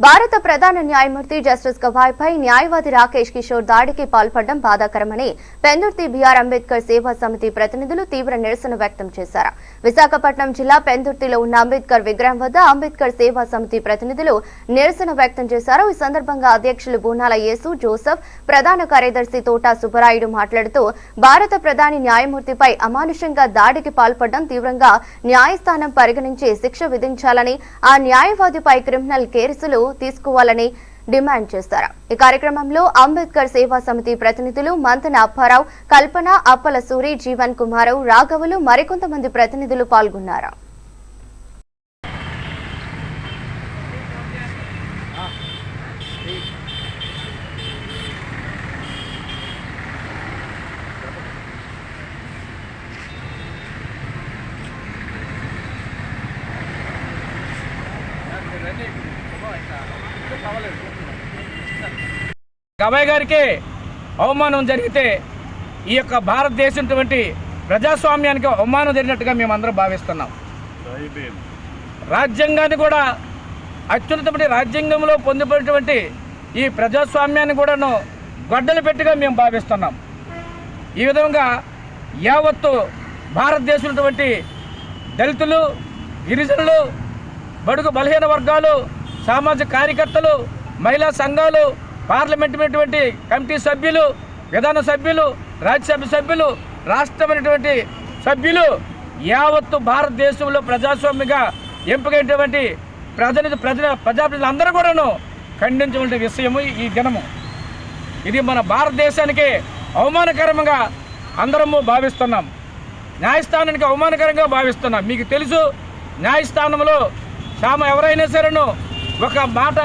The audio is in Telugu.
భారత ప్రధాన న్యాయమూర్తి జస్టిస్ గవాయ్పై న్యాయవాది రాకేష్ కిషోర్ దాడికి పాల్పడడం బాధాకరమని పెందుర్తి బీఆర్ అంబేద్కర్ సేవా సమితి ప్రతినిధులు తీవ్ర నిరసన వ్యక్తం చేశారు. విశాఖపట్నం జిల్లా పెందుర్తిలో ఉన్న అంబేద్కర్ విగ్రహం వద్ద అంబేద్కర్ సేవా సమితి ప్రతినిధులు నిరసన వ్యక్తం చేశారు. ఈ సందర్భంగా అధ్యక్షులు బూనాల యేసు జోసఫ్ ప్రధాన కార్యదర్శి తోటా సుబ్బరాయుడు మాట్లాడుతూ భారత ప్రధాని న్యాయమూర్తిపై అమానుషంగా దాడికి పాల్పడడం తీవ్రంగా న్యాయస్థానం పరిగణించి శిక్ష విధించాలని ఆ న్యాయవాదిపై క్రిమినల్ కేసులు తీసుకోవాలని డిమాండ్ చేశారు ఈ కార్యక్రమంలో అంబేద్కర్ సేవా సమితి ప్రతినిధులు మంతన అప్పారావు కల్పన అప్పల సూరి జీవన్ కుమారావు రాఘవులు మరికొంతమంది ప్రతినిధులు పాల్గొన్నారు? గబాయ్ గారికి అవమానం జరిగితే ఈ యొక్క భారతదేశం ప్రజాస్వామ్యానికి అవమానం జరిగినట్టుగా మేము అందరం భావిస్తున్నాం. రాజ్యాంగాన్ని కూడా అత్యున్నతమైన రాజ్యాంగంలో పొందబడినటువంటి ఈ ప్రజాస్వామ్యాన్ని కూడాను గొడ్డలు పెట్టిగా మేము భావిస్తున్నాం. ఈ విధంగా యావత్తు భారతదేశం దళితులు గిరిజనులు బడుగు బలహీన వర్గాలు సామాజిక కార్యకర్తలు మహిళా సంఘాలు పార్లమెంటు కమిటీ సభ్యులు విధాన సభ్యులు రాజ్యసభ సభ్యులు రాష్ట్రమైనటువంటి సభ్యులు యావత్తు భారతదేశంలో ప్రజాస్వామ్యంగా ఎంపికైనటువంటి ప్రజలు ప్రజల ప్రజాప్రతినిధులు అందరూ కూడాను ఖండించవలసిన విషయము ఈ దినము. ఇది మన భారతదేశానికి అవమానకరంగా అందరము భావిస్తున్నాం. న్యాయస్థానానికి అవమానకరంగా భావిస్తున్నాం. మీకు తెలుసు న్యాయస్థానంలో తాము ఎవరైనా సరేను ఒక మాట